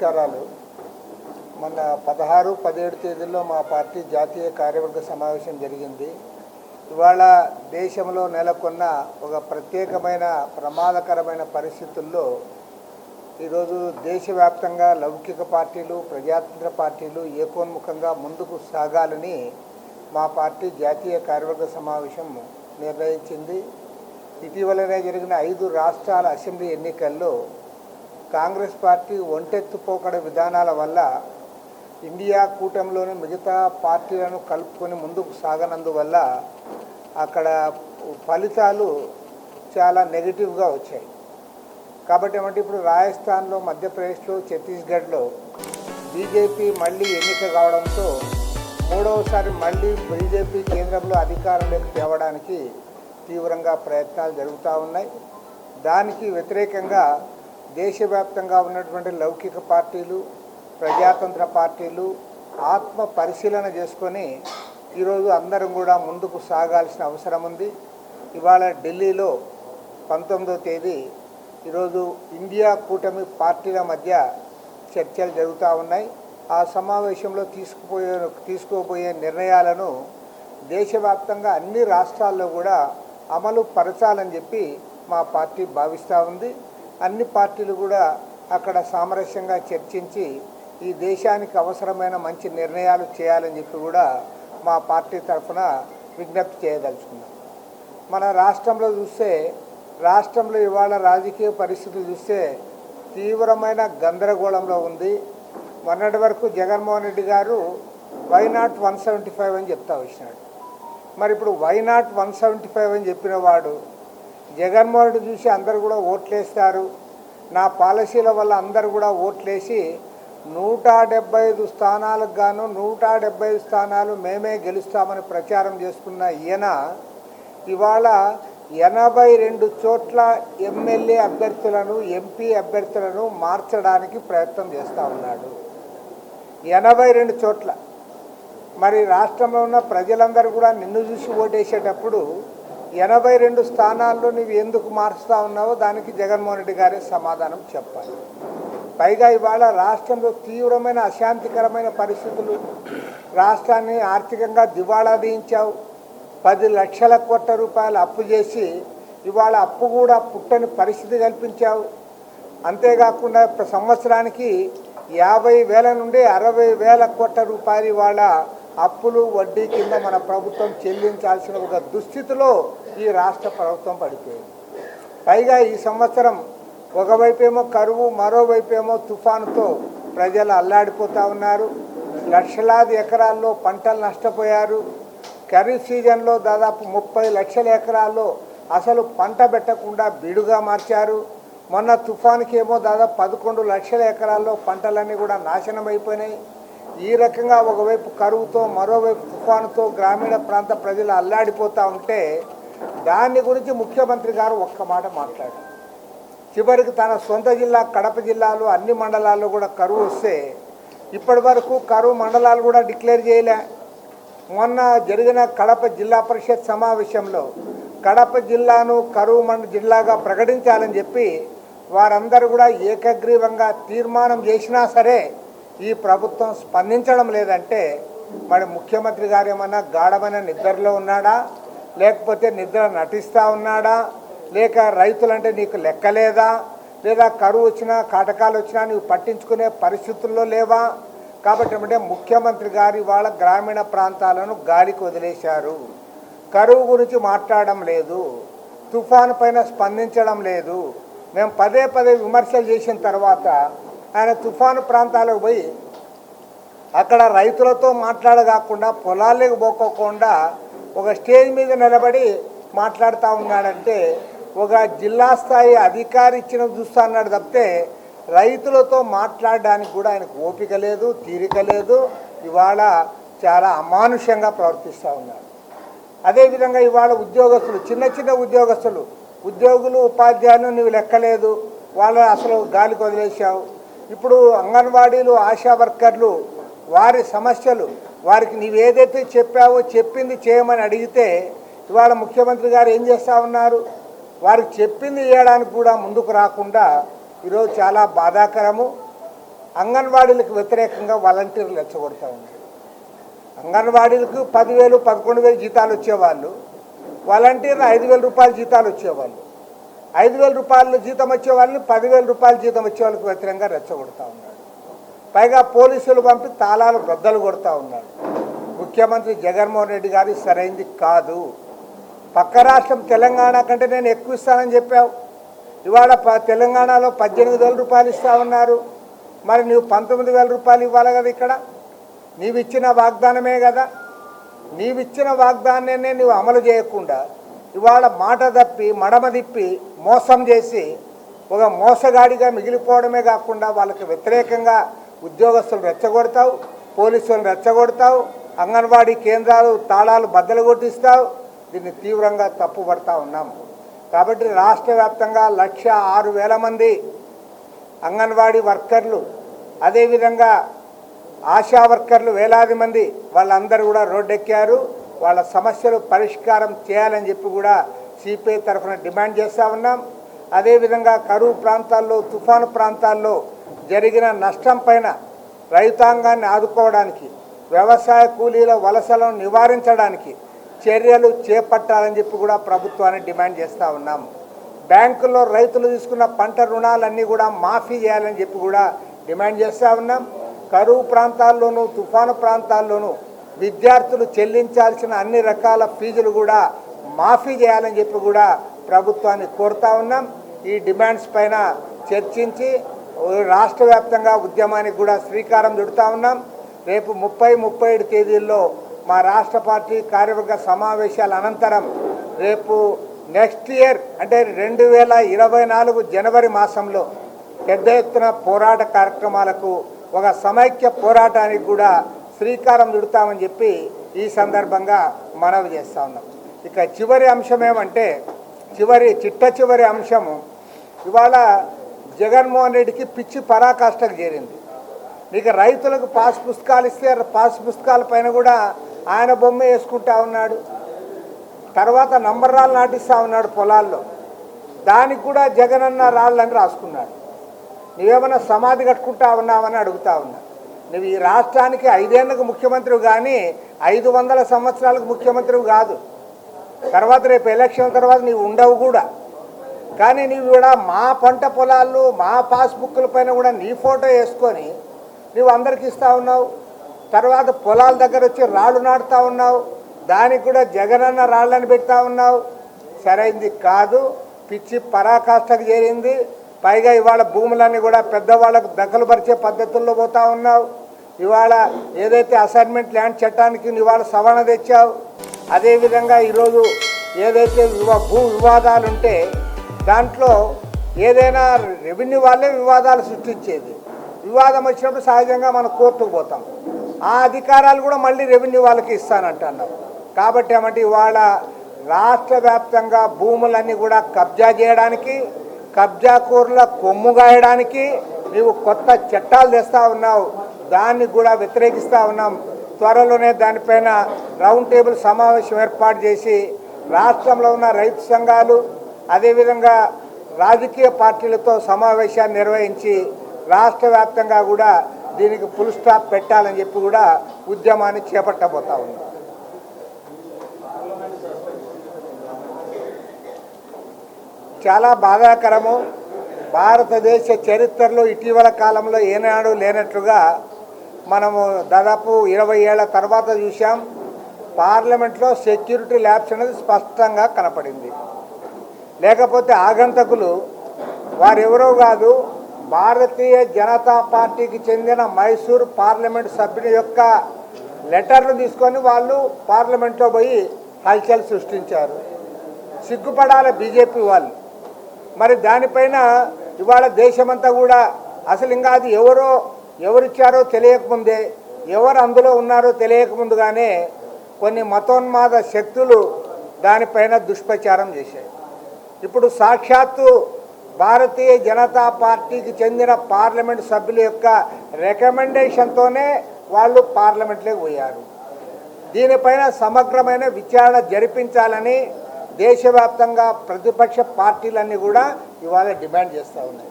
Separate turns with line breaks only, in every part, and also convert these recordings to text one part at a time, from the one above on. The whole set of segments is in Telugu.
నమస్కారాలు. మొన్న పదహారు పదిహేడు తేదీల్లో మా పార్టీ జాతీయ కార్యవర్గ సమావేశం జరిగింది. ఇవాళ దేశంలో నెలకొన్న ఒక ప్రత్యేకమైన ప్రమాదకరమైన పరిస్థితుల్లో ఈరోజు దేశవ్యాప్తంగా లౌకిక పార్టీలు ప్రజాతంత్ర పార్టీలు ఏకోన్ముఖంగా ముందుకు సాగాలని మా పార్టీ జాతీయ కార్యవర్గ సమావేశం నిర్ణయించింది. ఇటీవలనే జరిగిన ఐదు రాష్ట్రాల అసెంబ్లీ ఎన్నికల్లో కాంగ్రెస్ పార్టీ ఒంటెత్తుపోకడ విధానాల వల్ల ఇండియా కూటమిలోని మిగతా పార్టీలను కలుపుకొని ముందుకు సాగనందువల్ల అక్కడ ఫలితాలు చాలా నెగిటివ్గా వచ్చాయి. కాబట్టి ఏమంటే ఇప్పుడు రాజస్థాన్లో మధ్యప్రదేశ్లో ఛత్తీస్గఢ్లో బీజేపీ మళ్ళీ ఎన్నిక కావడంతో మూడవసారి మళ్ళీ బీజేపీ కేంద్రంలో అధికారంలోకి తేవడానికి తీవ్రంగా ప్రయత్నాలు జరుగుతూ ఉన్నాయి. దానికి వ్యతిరేకంగా దేశవ్యాప్తంగా ఉన్నటువంటి లౌకిక పార్టీలు ప్రజాతంత్ర పార్టీలు ఆత్మ పరిశీలన చేసుకొని ఈరోజు అందరం కూడా ముందుకు సాగాల్సిన అవసరం ఉంది. ఇవాళ ఢిల్లీలో పంతొమ్మిదో తేదీ ఈరోజు ఇండియా కూటమి పార్టీల మధ్య చర్చలు జరుగుతూ ఉన్నాయి. ఆ సమావేశంలో తీసుకుపోయే తీసుకోబోయే నిర్ణయాలను దేశవ్యాప్తంగా అన్ని రాష్ట్రాల్లో కూడా అమలు పరచాలని చెప్పి మా పార్టీ భావిస్తూ ఉంది. అన్ని పార్టీలు కూడా అక్కడ సామరస్యంగా చర్చించి ఈ దేశానికి అవసరమైన మంచి నిర్ణయాలు చేయాలని చెప్పి కూడా మా పార్టీ తరఫున విజ్ఞప్తి చేయదలుచుకున్నాం. మన రాష్ట్రంలో చూస్తే రాష్ట్రంలో ఇవాళ రాజకీయ పరిస్థితులు చూస్తే తీవ్రమైన గందరగోళంలో ఉంది. మొన్నటి వరకు జగన్మోహన్ రెడ్డి గారు why not one seventy five అని చెప్తా వచ్చినాడు. మరి ఇప్పుడు why not one seventy five అని చెప్పిన వాడు జగన్మోహన్ రెడ్డి చూసి అందరు కూడా ఓట్లేస్తారు. నా పాలసీల వల్ల అందరు కూడా ఓట్లేసి నూట డెబ్బై ఐదు స్థానాలకు గాను నూట డెబ్బై ఐదు స్థానాలు మేమే గెలుస్తామని ప్రచారం చేసుకున్న ఈయన ఇవాళ ఎనభై రెండు చోట్ల ఎమ్మెల్యే అభ్యర్థులను ఎంపీ అభ్యర్థులను మార్చడానికి ప్రయత్నం చేస్తూ ఉన్నాడు. ఎనభై రెండు చోట్ల. మరి రాష్ట్రంలో ఉన్న ప్రజలందరూ కూడా నిన్ను చూసి ఓటేసేటప్పుడు ఎనభై రెండు స్థానాల్లో నువ్వు ఎందుకు మారుస్తూ ఉన్నావో దానికి జగన్మోహన్ రెడ్డి గారే సమాధానం చెప్పాలి. పైగా ఇవాళ రాష్ట్రంలో తీవ్రమైన అశాంతికరమైన పరిస్థితులు. రాష్ట్రాన్ని ఆర్థికంగా దివాళా దించావు పది లక్షల కోట్ల రూపాయలు అప్పు చేసి ఇవాళ అప్పు కూడా పుట్టని పరిస్థితి కల్పించావు. అంతేకాకుండా సంవత్సరానికి యాభై వేల నుండి అరవై వేల కోట్ల రూపాయలు ఇవాళ అప్పులు వడ్డీ కింద మన ప్రభుత్వం చెల్లించాల్సిన ఒక దుస్థితిలో ఈ రాష్ట్ర ప్రభుత్వం పడిపోయింది. పైగా ఈ సంవత్సరం ఒకవైపేమో కరువు మరోవైపేమో తుఫానుతో ప్రజలు అల్లాడిపోతూ ఉన్నారు. లక్షలాది ఎకరాల్లో పంటలు నష్టపోయారు. ఖరీఫ్ సీజన్లో దాదాపు ముప్పై లక్షల ఎకరాల్లో అసలు పంట పెట్టకుండా బీడుగా మార్చారు. మొన్న తుఫాన్కి ఏమో దాదాపు పదకొండు లక్షల ఎకరాల్లో పంటలన్నీ కూడా నాశనం అయిపోయినాయి ఈ రకంగా ఒకవైపు కరువుతో మరోవైపు తుఫానుతో గ్రామీణ ప్రాంత ప్రజలు అల్లాడిపోతూ ఉంటే దాని గురించి ముఖ్యమంత్రి గారు ఒక్క మాట మాట్లాడారు. చివరికి తన సొంత జిల్లా కడప జిల్లాలో అన్ని మండలాల్లో కూడా కరువు వస్తే ఇప్పటి వరకు కరువు మండలాలు కూడా డిక్లేర్ చేయలే. మొన్న జరిగిన కడప జిల్లా పరిషత్ సమావేశంలో కడప జిల్లాను కరువు మండ జిల్లాగా ప్రకటించాలని చెప్పి వారందరూ కూడా ఏకగ్రీవంగా తీర్మానం చేసినా సరే ఈ ప్రభుత్వం స్పందించడం లేదంటే మరి ముఖ్యమంత్రి గారు ఏమన్నా గాఢమైన నిద్రలో ఉన్నాడా? లేకపోతే నిద్ర నటిస్తూ ఉన్నాడా? లేక రైతులంటే నీకు లెక్కలేదా? లేదా కరువు వచ్చినా కాటకాలు వచ్చినా నీవు పట్టించుకునే పరిస్థితుల్లో లేవా? కాబట్టి ఏమంటే ముఖ్యమంత్రి గారు ఇవాళ గ్రామీణ ప్రాంతాలను గాలికి వదిలేశారు. కరువు గురించి మాట్లాడడం లేదు. తుఫాను పైన స్పందించడం లేదు. మేము పదే పదే విమర్శలు చేసిన తర్వాత ఆయన తుఫాను ప్రాంతాలకు పోయి అక్కడ రైతులతో మాట్లాడగాకుండా పొలాలకు పోకోకుండా ఒక స్టేజ్ మీద నిలబడి మాట్లాడుతూ ఉన్నాడంటే ఒక జిల్లా స్థాయి అధికారి ఇచ్చిన చూస్తా అన్నాడు తప్పితే రైతులతో మాట్లాడడానికి కూడా ఆయనకు ఓపిక లేదు తీరిక లేదు. ఇవాళ చాలా అమానుషంగా ప్రవర్తిస్తూ ఉన్నాడు. అదేవిధంగా ఇవాళ ఉద్యోగస్తులు చిన్న చిన్న ఉద్యోగస్తులు ఉద్యోగులు ఉపాధ్యాయులు నువ్వు లెక్కలేదు వాళ్ళ అసలు గాలికి వదిలేసావు ఇప్పుడు అంగన్వాడీలు ఆశా వర్కర్లు వారి సమస్యలు వారికి నీవు ఏదైతే చెప్పావో చెప్పింది చేయమని అడిగితే ఇవాళ ముఖ్యమంత్రి గారు ఏం చేస్తూ ఉన్నారు? వారికి చెప్పింది చేయడానికి కూడా ముందుకు రాకుండా ఈరోజు చాలా బాధాకరము. అంగన్వాడీలకు వ్యతిరేకంగా వాలంటీర్లు రెచ్చగొడతా ఉన్నారు. అంగన్వాడీలకు పదివేలు పదకొండు వేలు జీతాలు వచ్చేవాళ్ళు. వాలంటీర్లు ఐదు వేల రూపాయల జీతాలు వచ్చేవాళ్ళు. ఐదు వేల రూపాయలు జీతం వచ్చే వాళ్ళని పదివేల రూపాయల జీతం వచ్చే వాళ్ళకి వ్యతిరేకంగా రెచ్చగొడతా ఉన్నాడు. పైగా పోలీసులు పంపి తాళాలు రద్దలు కొడతా ఉన్నాడు. ముఖ్యమంత్రి జగన్మోహన్ రెడ్డి గారి సరైంది కాదు. పక్క రాష్ట్రం తెలంగాణ కంటే నేను ఎక్కువ ఇస్తానని చెప్పావు. ఇవాళ ప తెలంగాణలో పద్దెనిమిది వేల రూపాయలు ఇస్తా ఉన్నారు. మరి నువ్వు పంతొమ్మిది వేల రూపాయలు ఇవ్వాలి కదా ఇక్కడ? నీవిచ్చిన వాగ్దానమే కదా? నీవిచ్చిన వాగ్దానాన్ని నువ్వు అమలు చేయకుండా ఇవాళ మాట తప్పి మడమ తిప్పి మోసం చేసి ఒక మోసగాడిగా మిగిలిపోవడమే కాకుండా వాళ్ళకి వ్యతిరేకంగా ఉద్యోగస్తులు రెచ్చగొడతావు పోలీసులను రెచ్చగొడతావు అంగన్వాడీ కేంద్రాలు తాళాలు బద్దలు కొట్టిస్తావు దీన్ని తీవ్రంగా తప్పుపడతా ఉన్నాము కాబట్టి రాష్ట్ర వ్యాప్తంగా లక్ష ఆరు వేల మంది అంగన్వాడీ వర్కర్లు అదేవిధంగా ఆశా వర్కర్లు వేలాది మంది వాళ్ళందరూ కూడా రోడ్డెక్కారు. వాళ్ళ సమస్యలు పరిష్కారం చేయాలని చెప్పి కూడా సిపిఐ తరఫున డిమాండ్ చేస్తూ ఉన్నాం. అదేవిధంగా కరువు ప్రాంతాల్లో తుఫాను ప్రాంతాల్లో జరిగిన నష్టం పైన రైతాంగాన్ని ఆదుకోవడానికి వ్యవసాయ కూలీల వలసలను నివారించడానికి చర్యలు చేపట్టాలని చెప్పి కూడా ప్రభుత్వాన్ని డిమాండ్ చేస్తూ ఉన్నాం. బ్యాంకుల్లో రైతులు తీసుకున్న పంట రుణాలన్నీ కూడా మాఫీ చేయాలని చెప్పి కూడా డిమాండ్ చేస్తూ ఉన్నాం. కరువు ప్రాంతాల్లోనూ తుఫాను ప్రాంతాల్లోనూ విద్యార్థులు చెల్లించాల్సిన అన్ని రకాల ఫీజులు కూడా మాఫీ చేయాలని చెప్పి కూడా ప్రభుత్వాన్ని కోరుతా ఉన్నాం. ఈ డిమాండ్స్ పైన చర్చించి రాష్ట్ర వ్యాప్తంగా ఉద్యమానికి కూడా శ్రీకారం చుడుతూ ఉన్నాం. రేపు ముప్పై ముప్పై ఏడు తేదీల్లో మా రాష్ట్ర పార్టీ కార్యవర్గ సమావేశాల అనంతరం రేపు నెక్స్ట్ ఇయర్ అంటే రెండు వేల ఇరవై నాలుగు జనవరి మాసంలో పెద్ద ఎత్తున పోరాట కార్యక్రమాలకు ఒక సమైక్య పోరాటానికి కూడా శ్రీకారం చుడతామని చెప్పి ఈ సందర్భంగా మనవి చేస్తూ ఉన్నాం. ఇక చివరి అంశం ఏమంటే చివరి చిట్ట చివరి అంశము ఇవాళ జగన్మోహన్ రెడ్డికి పిచ్చి పరాకాష్ఠకు చేరింది. ఇక రైతులకు పాస్ పుస్తకాలు ఇస్తే పాస్ పుస్తకాల పైన కూడా ఆయన బొమ్మ వేసుకుంటా ఉన్నాడు. తర్వాత నంబర్ రాళ్ళు నాటిస్తూ ఉన్నాడు పొలాల్లో. దానికి కూడా జగన్ అన్న రాళ్ళని రాసుకున్నాడు. నువ్వేమన్నా సమాధి కట్టుకుంటా ఉన్నావని అడుగుతా ఉన్నా. నువ్వు ఈ రాష్ట్రానికి ఐదేళ్ళకు ముఖ్యమంత్రివి కానీ ఐదు వందల సంవత్సరాలకు ముఖ్యమంత్రివి కాదు. తర్వాత రేపు ఎలక్షన్ తర్వాత నీవు ఉండవు కూడా. కానీ నీవు కూడా మా పంట పొలాలు మా పాస్బుక్ల పైన కూడా నీ ఫోటో వేసుకొని నువ్వు అందరికి ఇస్తూ ఉన్నావు. తర్వాత పొలాల దగ్గర వచ్చి రాళ్ళు నాటుతా ఉన్నావు. దానికి కూడా జగనన్న రాళ్ళని పెడతా ఉన్నావు. సరైంది కాదు. పిచ్చి పరాకాష్ఠకు చేరింది. పైగా ఇవాళ భూములన్నీ కూడా పెద్దవాళ్ళకు దఖలు పరిచే పద్ధతుల్లో పోతా ఉన్నావు. ఇవాళ ఏదైతే అసైన్మెంట్ ల్యాండ్ చట్టానికి నువ్వు ఇవాళ సవరణ తెచ్చావు అదేవిధంగా ఈరోజు ఏదైతే వివా భూ వివాదాలు ఉంటే దాంట్లో ఏదైనా రెవెన్యూ వాళ్ళే వివాదాలు సృష్టించేది. వివాదం వచ్చినప్పుడు సహజంగా మనం కోర్టుకు పోతాం. ఆ అధికారాలు కూడా మళ్ళీ రెవెన్యూ వాళ్ళకి ఇస్తానంటున్నారు. కాబట్టి ఏమంటే ఇవాళ రాష్ట్ర వ్యాప్తంగా భూములన్నీ కూడా కబ్జా చేయడానికి కబ్జాకూరుల కొమ్ము గాయడానికి నీవు కొత్త చట్టాలు తెస్తా ఉన్నావు. దాన్ని కూడా వ్యతిరేకిస్తూ ఉన్నాం. త్వరలోనే దానిపైన రౌండ్ టేబుల్ సమావేశం ఏర్పాటు చేసి రాష్ట్రంలో ఉన్న రైతు సంఘాలు అదేవిధంగా రాజకీయ పార్టీలతో సమావేశాన్ని నిర్వహించి రాష్ట్ర వ్యాప్తంగా కూడా దీనికి ఫుల్ స్టాప్ పెట్టాలని చెప్పి కూడా ఉద్యమాన్ని చేపట్టబోతా ఉన్నాం. చాలా బాధాకరము. భారతదేశ చరిత్రలో ఇటీవల కాలంలో ఏనాడు లేనట్లుగా మనము దాదాపు ఇరవై ఏళ్ళ తర్వాత చూసాం పార్లమెంట్లో సెక్యూరిటీ ల్యాబ్స్ అనేది స్పష్టంగా కనపడింది. లేకపోతే ఆగంతకులు వారెవరో కాదు భారతీయ జనతా పార్టీకి చెందిన మైసూర్ పార్లమెంట్ సభ్యుని యొక్క లెటర్లు తీసుకొని వాళ్ళు పార్లమెంట్లో పోయి హల్చల్ సృష్టించారు. సిగ్గుపడాలి బీజేపీ వాళ్ళు. మరి దానిపైన ఇవాళ దేశమంతా కూడా అసలు ఇంకా అది ఎవరో ఎవరిచ్చారో తెలియకముందే ఎవరు అందులో ఉన్నారో తెలియకముందుగానే కొన్ని మతోన్మాద శక్తులు దానిపైన దుష్ప్రచారం చేశాయి. ఇప్పుడు సాక్షాత్తు భారతీయ జనతా పార్టీకి చెందిన పార్లమెంట్ సభ్యుల యొక్క రికమెండేషన్తోనే వాళ్ళు పార్లమెంట్లోకి పోయారు. దీనిపైన సమగ్రమైన విచారణ జరిపించాలని దేశవ్యాప్తంగా ప్రతిపక్ష పార్టీలన్నీ కూడా ఇవాళ డిమాండ్ చేస్తూ ఉన్నాయి.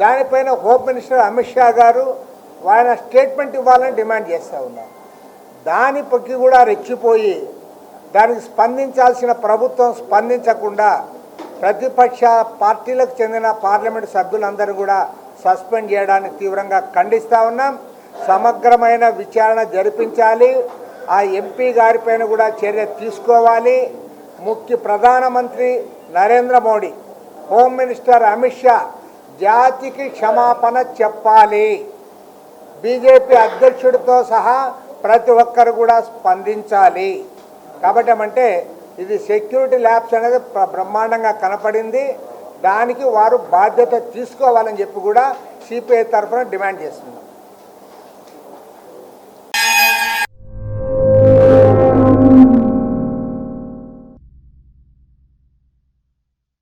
దానిపైన హోమ్ మినిస్టర్ అమిత్ షా గారు ఆయన స్టేట్మెంట్ ఇవ్వాలని డిమాండ్ చేస్తూ ఉన్నాం. దాని కూడా రెచ్చిపోయి దానికి స్పందించాల్సిన ప్రభుత్వం స్పందించకుండా ప్రతిపక్ష పార్టీలకు చెందిన పార్లమెంటు సభ్యులందరూ కూడా సస్పెండ్ చేయడానికి తీవ్రంగా ఖండిస్తూ ఉన్నాం. సమగ్రమైన విచారణ జరిపించాలి. ఆ ఎంపీ గారిపైన కూడా చర్య తీసుకోవాలి. ముఖ్య ప్రధానమంత్రి నరేంద్ర మోడీ హోమ్ మినిస్టర్ అమిత్ షా జాతికి క్షమాపణ చెప్పాలి. బీజేపీ అధ్యక్షుడితో సహా ప్రతి ఒక్కరు కూడా స్పందించాలి. కాబట్టి ఏమంటే ఇది సెక్యూరిటీ ల్యాబ్స్ అనేది బ్రహ్మాండంగా కనపడింది. దానికి వారు బాధ్యత తీసుకోవాలని చెప్పి కూడా సిపిఐ తరఫున డిమాండ్ చేస్తున్నాం.